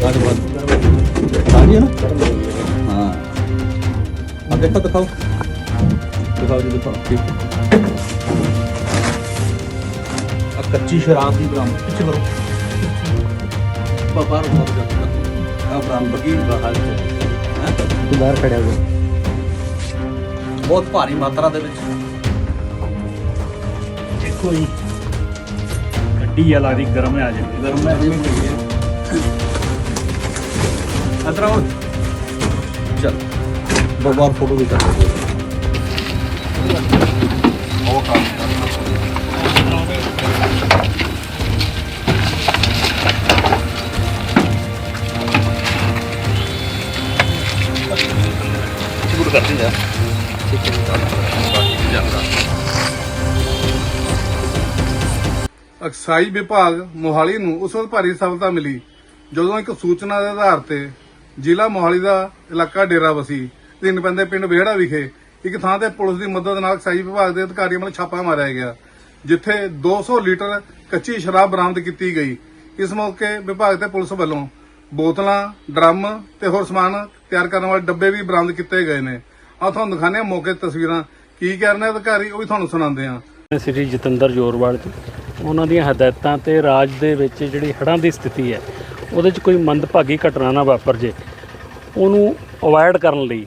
ਹੂੰ ਆਜ ਬਾਤ ਸਾਰੀ ਹੈ। ਨਾ ਹਾਂ ਆ ਦੇਖੋ ਦਿਖਾਓ। ਦਿਖਾਓ ਜੀ ਦਿਖਾਓ। ਆ ਕੱਚੀ ਸ਼ਰਾਬ ਦੀ ਬਰਾਮਦ ਪਿੱਛੇ ਕਰੋ। ਆ ਬਰਾਮਦਗੀ ਹੈ? ਤੂੰ ਬਾਹਰ ਖੜਿਆ ਹੋ ਬਹੁਤ ਭਾਰੀ ਮਾਤਰਾ ਦੇ ਵਿੱਚ। ਦੇਖੋ ਜੀ। ਗੱਡੀ ਆ ਲੱਗਦੀ ਗਰਮ ਆ ਜੇ ਗਰਮ ਹੈ ਜਿਵੇਂ। ਹੈ ਹੋ ਚਲ ਬਾਬਾ ਫੋਟੋ ਵੀ ਕਰ ਦੇ ਉਹ ਕੰਮ ਸ਼ੁਰੂ ਕਰਦੇ ਜਾ ਅਕਸਾਈ ਵਿਭਾਗ ਮੋਹਾਲੀ ਨੂੰ ਉਸ ਵਕਤ ਭਾਰੀ ਸਫਲਤਾ ਮਿਲੀ ਜਦੋਂ ਇੱਕ ਸੂਚਨਾ ਦੇ ਆਧਾਰ ਤੇ ਜ਼ਿਲ੍ਹਾ ਮੋਹਾਲੀ ਦਾ ਇਲਾਕਾ ਡੇਰਾਬਸੀ ਤਿੰਨ ਬੰਦੇ ਪਿੰਡ ਵਿਹੜਾ ਵਿਖੇ ਇੱਕ ਥਾਂ ਤੇ ਪੁਲਿਸ ਦੀ ਮਦਦ ਨਾਲ ਅਕਸਾਈ ਵਿਭਾਗ ਦੇ ਅਧਿਕਾਰੀਆਂ ਵੱਲੋਂ ਛਾਪਾ ਮਾਰਿਆ ਗਿਆ, ਜਿੱਥੇ 200 ਲੀਟਰ ਕੱਚੀ ਸ਼ਰਾਬ ਬਰਾਮਦ ਕੀਤੀ ਗਈ। ਇਸ ਮੌਕੇ ਵਿਭਾਗ ਤੇ ਪੁਲਿਸ ਵੱਲੋਂ ਬੋਤਲਾਂ, ਡਰਮ ਤੇ ਹੋਰ ਸਮਾਨ ਤਿਆਰ ਕਰਨ ਵਾਲੇ ਡੱਬੇ ਵੀ ਬਰਾਮਦ ਕੀਤੇ ਗਏ ਨੇ। ਆ ਤੁਹਾਨੂੰ ਦਿਖਾਣੇ ਮੌਕੇ ਦੀਆਂ ਤਸਵੀਰਾਂ। ਕੀ ਕਹਿ ਰਹੇ ਅਧਿਕਾਰੀ, ਉਹ ਵੀ ਤੁਹਾਨੂੰ ਸੁਣਾਉਂਦੇ ਆ ਸ੍ਰੀ ਜਤਿੰਦਰ ਜੋਰਵਾਲ ਜੀ। ਉਹਨਾਂ ਦੀਆਂ ਹਦਾਇਤਾਂ ਤੇ ਰਾਜ ਦੇ ਵਿੱਚ ਜਿਹੜੀ ਹੜ੍ਹਾਂ ਦੀ ਸਥਿਤੀ ਹੈ ਉਹਦੇ 'ਚ ਕੋਈ ਮੰਦਭਾਗੀ ਘਟਨਾ ਨਾ ਵਾਪਰ ਜੇ। ਉਹਨੂੰ ਅਵਾਇਡ ਕਰਨ ਲਈ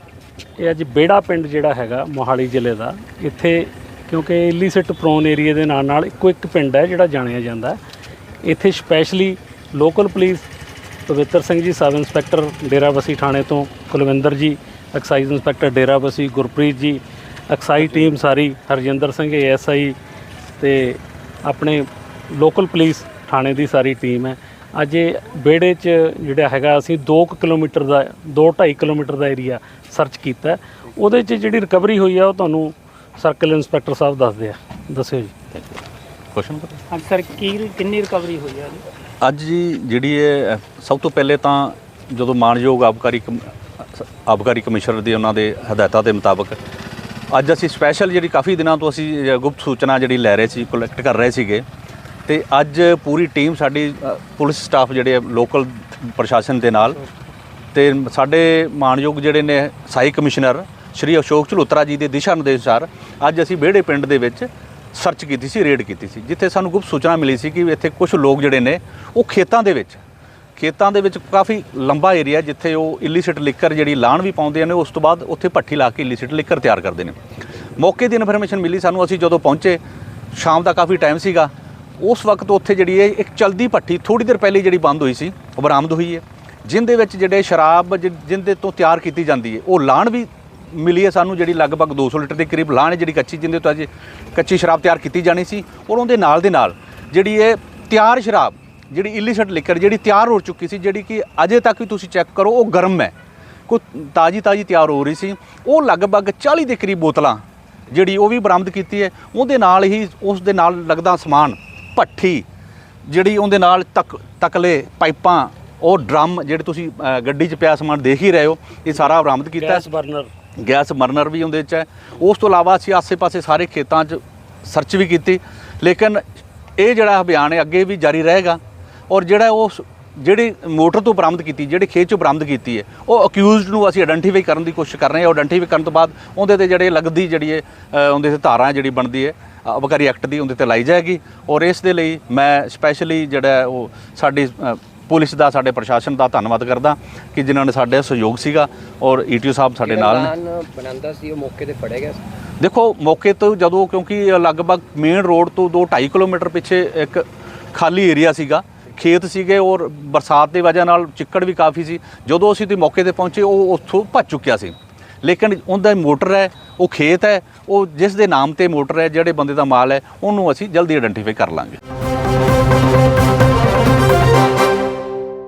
ਇਹ ਅੱਜ ਬੇੜਾ ਪਿੰਡ ਜਿਹੜਾ ਹੈਗਾ ਮੋਹਾਲੀ ਜ਼ਿਲ੍ਹੇ ਦਾ, ਇੱਥੇ ਕਿਉਂਕਿ ਇਲੀਸਿਟ ਪ੍ਰੋਨ ਏਰੀਆ ਦੇ ਨਾਲ ਨਾਲ ਇੱਕੋ ਇੱਕ ਪਿੰਡ ਹੈ ਜਿਹੜਾ ਜਾਣਿਆ ਜਾਂਦਾ ਇੱਥੇ ਸਪੈਸ਼ਲੀ ਲੋਕਲ ਪੁਲਿਸ ਪਵਿੱਤਰ ਸਿੰਘ ਜੀ, ਸਬ ਇੰਸਪੈਕਟਰ ਡੇਰਾਬੱਸੀ ਥਾਣੇ ਤੋਂ ਕੁਲਵਿੰਦਰ ਜੀ exercise inspector Derabassi Gurpreet ji excise team ਸਾਰੀ ਹਰਜਿੰਦਰ ਸਿੰਘ ਏਐਸਆਈ ਤੇ ਆਪਣੇ ਲੋਕਲ ਪੁਲਿਸ ਥਾਣੇ ਦੀ ਸਾਰੀ ਟੀਮ ਹੈ। ਅੱਜ ਇਹ ਬੇੜੇ 'ਚ ਜਿਹੜਾ ਹੈਗਾ ਅਸੀਂ 2 ਕਿਲੋਮੀਟਰ ਦਾ 2.5 ਕਿਲੋਮੀਟਰ ਦਾ ਏਰੀਆ ਸਰਚ ਕੀਤਾ। ਉਹਦੇ 'ਚ ਜਿਹੜੀ ਰਿਕਵਰੀ ਹੋਈ ਆ ਉਹ ਤੁਹਾਨੂੰ ਸਰਕਲ ਇੰਸਪੈਕਟਰ ਸਾਹਿਬ ਦੱਸਦੇ ਆ। ਦੱਸਿਓ ਜੀ। ਕੁਐਸਚਨ ਹਾਂਜੀ ਸਰ ਕੀ ਕਿੰਨੀ ਰਿਕਵਰੀ ਹੋਈ ਹੈ ਅੱਜ ਜੀ ਜਿਹੜੀ ਇਹ ਸਭ ਤੋਂ ਪਹਿਲੇ ਤਾਂ ਜਦੋਂ ਮਾਨਯੋਗ ਆਬਕਾਰੀ ਕਮ- ਆਬਕਾਰੀ ਕਮਿਸ਼ਨਰ ਦੀ ਉਹਨਾਂ ਦੇ ਹਦਾਇਤਾਂ ਦੇ ਮੁਤਾਬਕ ਅੱਜ ਅਸੀਂ ਸਪੈਸ਼ਲ ਜਿਹੜੀ ਕਾਫੀ ਦਿਨਾਂ ਤੋਂ ਅਸੀਂ ਗੁਪਤ ਸੂਚਨਾ ਜਿਹੜੀ ਲੈ ਰਹੇ ਸੀ ਕਲੈਕਟ ਕਰ ਰਹੇ ਸੀਗੇ। ਤੇ ਅੱਜ ਪੂਰੀ ਟੀਮ ਸਾਡੀ ਅ, ਪੁਲਿਸ ਸਟਾਫ ਜਿਹੜੇ ਆ ਲੋਕਲ ਪ੍ਰਸ਼ਾਸਨ ਦੇ ਨਾਲ ਤੇ ਸਾਡੇ ਮਾਨਯੋਗ ਜਿਹੜੇ ਨੇ ਸਾਈ ਕਮਿਸ਼ਨਰ ਸ਼੍ਰੀ ਅਸ਼ੋਕ ਝਲੂਤਰਾ ਜੀ ਦੇ ਦਿਸ਼ਾ ਨਿਰਦੇਸ਼ ਅਨੁਸਾਰ ਅੱਜ ਅਸੀਂ ਵਿਹੜੇ ਪਿੰਡ ਦੇ ਵਿੱਚ ਸਰਚ ਕੀਤੀ ਸੀ ਰੇਡ ਕੀਤੀ ਸੀ ਜਿੱਥੇ ਸਾਨੂੰ ਗੁਪਤ ਸੂਚਨਾ ਮਿਲੀ ਸੀ ਕਿ ਇੱਥੇ ਕੁਝ ਲੋਕ ਜਿਹੜੇ ਨੇ ਉਹ ਖੇਤਾਂ ਦੇ ਵਿੱਚ ਖੇਤਾਂ ਦੇ ਵਿੱਚ ਕਾਫੀ ਲੰਬਾ ਏਰੀਆ ਜਿੱਥੇ ਉਹ ਇਲੀਸਿਟ ਲਿਕਰ ਜਿਹੜੀ ਲਾਣ ਵੀ ਪਾਉਂਦੇ ਨੇ ਉਸ ਤੋਂ ਬਾਅਦ ਉੱਥੇ ਭੱਠੀ ਲਾ ਕੇ ਇਲੀਸਿਟ ਲਿਕਰ ਤਿਆਰ ਕਰਦੇ ਨੇ। ਮੌਕੇ ਦੀ ਇਨਫੋਰਮੇਸ਼ਨ ਮਿਲੀ ਸਾਨੂੰ ਅਸੀਂ ਜਦੋਂ ਪਹੁੰਚੇ ਸ਼ਾਮ ਦਾ ਕਾਫੀ ਟਾਈਮ ਸੀਗਾ ਉਸ ਵਕਤ ਉੱਥੇ ਜਿਹੜੀ ਹੈ ਇੱਕ ਚਲਦੀ ਭੱਠੀ ਥੋੜੀ ਦੇਰ ਪਹਿਲੇ ਜਿਹੜੀ ਬੰਦ ਹੋਈ ਸੀ, ਉਹ ਬਰਾਮਦ ਹੋਈ ਹੈ। ਜਿੰਦੇ ਵਿੱਚ ਜਿਹੜੇ ਸ਼ਰਾਬ ਜਿ- ਜਿੰਦੇ ਤੋਂ ਤਿਆਰ ਕੀਤੀ ਜਾਂਦੀ ਹੈ, ਉਹ ਲਾਣ ਵੀ ਮਿਲੀ ਹੈ ਸਾਨੂੰ ਜਿਹੜੀ ਲਗਭਗ 200 ਲੀਟਰ ਦੇ ਕਰੀਬ ਲਾਣ ਹੈ, ਜਿਹੜੀ ਕੱਚੀ ਜਿੰਦੇ ਤੋਂ ਅਜੇ ਕੱਚੀ ਸ਼ਰਾਬ ਤਿਆਰ ਕੀਤੀ ਜਾਣੀ ਸੀ ਔਰ ਉਹਦੇ ਨਾਲ ਦੇ ਨਾਲ ਜਿਹੜੀ ਇਹ ਤਿਆਰ ਸ਼ਰਾਬ, ਜਿਹੜੀ ਇਲੀਸਿਟ ਲਿਕਰ ਜਿਹੜੀ ਤਿਆਰ ਹੋ ਚੁੱਕੀ ਸੀ, ਜਿਹੜੀ ਕਿ ਅਜੇ ਤੱਕ ਵੀ ਤੁਸੀਂ ਚੈੱਕ ਕਰੋ, ਉਹ ਗਰਮ ਹੈ। ਕੋਈ ਤਾਜੀ ਤਾਜੀ ਤਿਆਰ ਹੋ ਰਹੀ ਸੀ। ਉਹ ਲਗਭਗ 40 ਦੇ ਕਰੀਬ ਬੋਤਲਾਂ ਜਿਹੜੀ ਉਹ ਵੀ ਬਰਾਮਦ ਕੀਤੀ ਹੈ, ਉਹਦੇ ਨਾਲ ਹੀ ਉਸ ਦੇ ਨਾਲ ਲੱਗਦਾ ਸਮਾਨ ਭੱਠੀ ਜਿਹੜੀ ਉਹਦੇ ਨਾਲ ਤਕ ਤਕਲੇ ਪਾਈਪਾਂ ਉਹ ਡਰਮ ਜਿਹੜੇ ਤੁਸੀਂ ਗੱਡੀ 'ਚ ਪਿਆ ਸਮਾਨ ਦੇਖ ਹੀ ਰਹੇ ਹੋ ਇਹ ਸਾਰਾ ਬਰਾਮਦ ਕੀਤਾ। Gas burner. ਗੈਸ ਬਰਨਰ ਵੀ ਉਹਦੇ 'ਚ ਹੈ। ਉਸ ਤੋਂ ਇਲਾਵਾ ਅਸੀਂ ਆਸੇ-ਪਾਸੇ ਸਾਰੇ ਖੇਤਾਂ 'ਚ ਸਰਚ ਵੀ ਕੀਤੀ। ਲੇਕਿਨ ਇਹ ਜਿਹੜਾ ਅਭਿਆਨ ਹੈ ਅੱਗੇ ਵੀ ਜਾਰੀ ਰਹੇਗਾ। ਔਰ ਜਿਹੜਾ ਉਸ ਜਿਹੜੀ ਮੋਟਰ ਤੋਂ ਬਰਾਮਦ ਕੀਤੀ ਜਿਹੜੀ ਖੇਤ 'ਚੋਂ ਬਰਾਮਦ ਕੀਤੀ ਹੈ ਉਹ ਅਕਿਊਜ਼ਡ ਨੂੰ ਅਸੀਂ ਆਇਡੈਂਟੀਫਾਈ ਕਰਨ ਦੀ ਕੋਸ਼ਿਸ਼ ਕਰ ਰਹੇ ਹਾਂ। ਆਇਡੈਂਟੀਫਾਈ ਕਰਨ ਤੋਂ ਬਾਅਦ ਉਹਦੇ ਤੇ ਜਿਹੜੇ ਲੱਗਦੀ ਜਿਹੜੀ ਹੈ ਉਹਦੇ ਤੇ ਧਾਰਾਂ ਜਿਹੜੀ ਬਣਦੀ ਹੈ ਅਬਕਾਰੀ ਐਕਟ ਦੀ ਉਹਦੇ ਤੇ ਲਾਈ ਜਾਏਗੀ ਔਰ ਇਸ ਦੇ ਲਈ ਮੈਂ ਸਪੈਸ਼ਲੀ ਜਿਹੜਾ ਉਹ ਸਾਡੀ ਪੁਲਿਸ ਦਾ ਸਾਡੇ ਪ੍ਰਸ਼ਾਸਨ ਦਾ ਧੰਨਵਾਦ ਕਰਦਾ ਕਿ ਜਿਨ੍ਹਾਂ ਨੇ ਸਾਡੇ ਸਹਿਯੋਗ ਸੀਗਾ ਔਰ ਈਟੀਓ ਸਾਹਿਬ ਸਾਡੇ ਨਾਲ ਨੇ। ਬਣਾਉਂਦਾ ਸੀ ਉਹ ਮੌਕੇ ਤੇ ਫੜਿਆ ਗਿਆ ਸੀ? ਦੇਖੋ ਮੌਕੇ ਤੋਂ ਜਦੋਂ ਕਿਉਂਕਿ ਲਗਭਗ ਮੇਨ ਰੋਡ ਤੋਂ 2.5 ਕਿਲੋਮੀਟਰ ਪਿੱਛੇ ਇੱਕ ਖਾਲੀ ਏਰੀਆ ਸੀਗਾ ਖੇਤ ਸੀਗੇ ਔਰ ਬਰਸਾਤ ਦੀ ਵਜ੍ਹਾ ਨਾਲ ਚਿੱਕੜ ਵੀ ਕਾਫੀ ਸੀ। ਜਦੋਂ ਅਸੀਂ ਤੇ ਮੌਕੇ ਤੇ ਪਹੁੰਚੇ ਉਹ ਉੱਥੋਂ ਭੱਜ ਚੁੱਕਿਆ ਸੀ। ਲੇਕਿਨ ਉਹਦਾ ਮੋਟਰ ਹੈ, ਉਹ ਖੇਤ ਹੈ, ਉਹ ਜਿਸ ਦੇ ਨਾਮ ਤੇ ਮੋਟਰ ਹੈ, ਜਿਹੜੇ ਬੰਦੇ ਦਾ ਮਾਲ ਹੈ, ਉਹਨੂੰ ਅਸੀਂ ਜਲਦੀ ਆਇਡੈਂਟੀਫਾਈ ਕਰ ਲਾਂਗੇ।